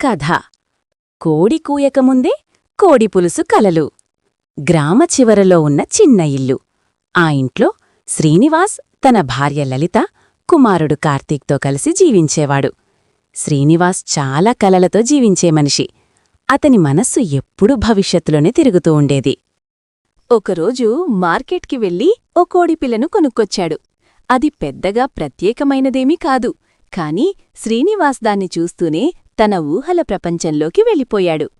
కథ. కోడి కూయకముందే కోడి పులుసు కలలు. గ్రామ చివరలో ఉన్న చిన్న ఇల్లు. ఆ ఇంట్లో శ్రీనివాస్ తన భార్య లలిత కుమారుడు కార్తీక్తో కలిసి జీవించేవాడు. శ్రీనివాస్ చాలా కలలతో జీవించే మనిషి. అతని మనస్సు ఎప్పుడూ భవిష్యత్తులోనే తిరుగుతూ ఉండేది. ఒకరోజు మార్కెట్కి వెళ్ళి ఓ కోడిపిల్లను కొనుక్కొచ్చాడు. అది పెద్దగా ప్రత్యేకమైనదేమీ కాదు. కాని శ్రీనివాస్ దాన్ని చూస్తూనే తన ఊహల ప్రపంచంలోకి వెళ్ళిపోయాడు.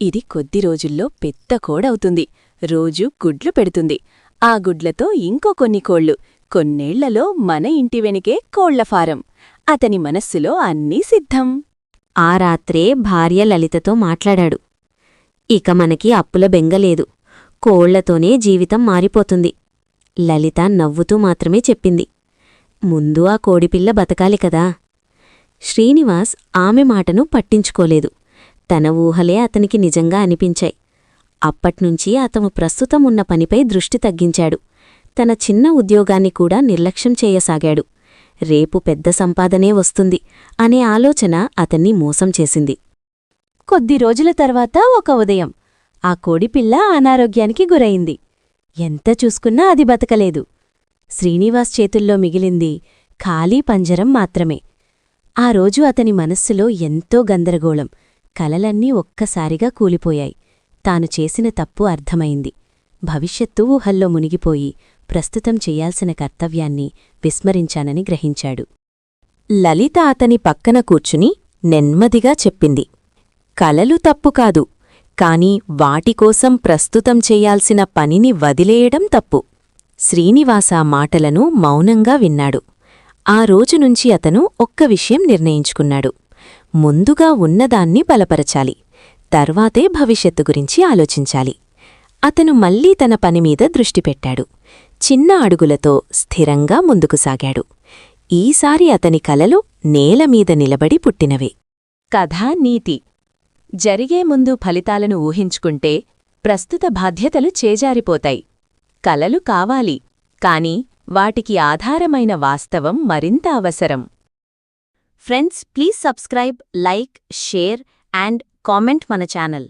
ఇది కొద్ది రోజుల్లో పెద్ద కోడవుతుంది. రోజూ గుడ్లు పెడుతుంది. ఆ గుడ్లతో ఇంకో కొన్ని కోళ్ళు. కొన్నేళ్ళలో మన ఇంటి వెనుకే కోళ్ళ ఫారం. అతని మనస్సులో అన్నీ సిద్ధం. ఆ రాత్రే భార్య లలితతో మాట్లాడాడు. ఇక మనకి అప్పుల బెంగలేదు కోళ్ళతోనే జీవితం మారిపోతుంది. లలిత నవ్వుతూ మాత్రమే చెప్పింది. ముందు ఆ కోడిపిల్ల బతకాలి కదా. శ్రీనివాస్ ఆమె మాటను పట్టించుకోలేదు. తన ఊహలే అతనికి నిజంగా అనిపించాయి. అప్పట్నుంచి అతను ప్రస్తుతం ఉన్న పనిపై దృష్టి తగ్గించాడు. తన చిన్న ఉద్యోగాన్ని కూడా నిర్లక్ష్యం చేయసాగాడు. రేపు పెద్ద సంపాదనే వస్తుంది అనే ఆలోచన అతన్ని మోసం చేసింది. కొద్ది రోజుల తర్వాత ఒక ఉదయం ఆ కోడిపిల్ల అనారోగ్యానికి గురయింది ఎంత చూసుకున్నా అది బతకలేదు. శ్రీనివాస్ చేతుల్లో మిగిలింది ఖాళీ పంజరం మాత్రమే. ఆ రోజు అతని మనస్సులో ఎంతో గందరగోళం. కలలన్నీ ఒక్కసారిగా కూలిపోయాయి. తాను చేసిన తప్పు అర్థమైంది. భవిష్యత్తు ఊహల్లో మునిగిపోయి ప్రస్తుతం చెయ్యాల్సిన కర్తవ్యాన్ని విస్మరించానని గ్రహించాడు. లలిత అతని పక్కన కూర్చుని నెమ్మదిగా చెప్పింది. కలలు తప్పు కాదు కాని వాటికోసం ప్రస్తుతం చెయ్యాల్సిన పనిని వదిలేయడం తప్పు. శ్రీనివాస మాటలను మౌనంగా విన్నాడు. ఆ రోజునుంచి అతను ఒక్క విషయం నిర్ణయించుకున్నాడు. ముందుగా ఉన్నదాన్ని బలపరచాలి. తర్వాతే భవిష్యత్తు గురించి ఆలోచించాలి. అతను మళ్ళీ తన పనిమీద దృష్టి పెట్టాడు. చిన్న అడుగులతో స్థిరంగా ముందుకు సాగాడు. ఈసారి అతని కలలు నేలమీద నిలబడి పుట్టినవే. కథా నీతి. జరిగే ముందు ఫలితాలను ఊహించుకుంటే ప్రస్తుత బాధ్యతలు చేజారిపోతాయి. కలలు కావాలి. కాని వాటికి ఆధారమైన వాస్తవం మరింత అవసరం. Friends please subscribe like share and comment మన ఛానల్.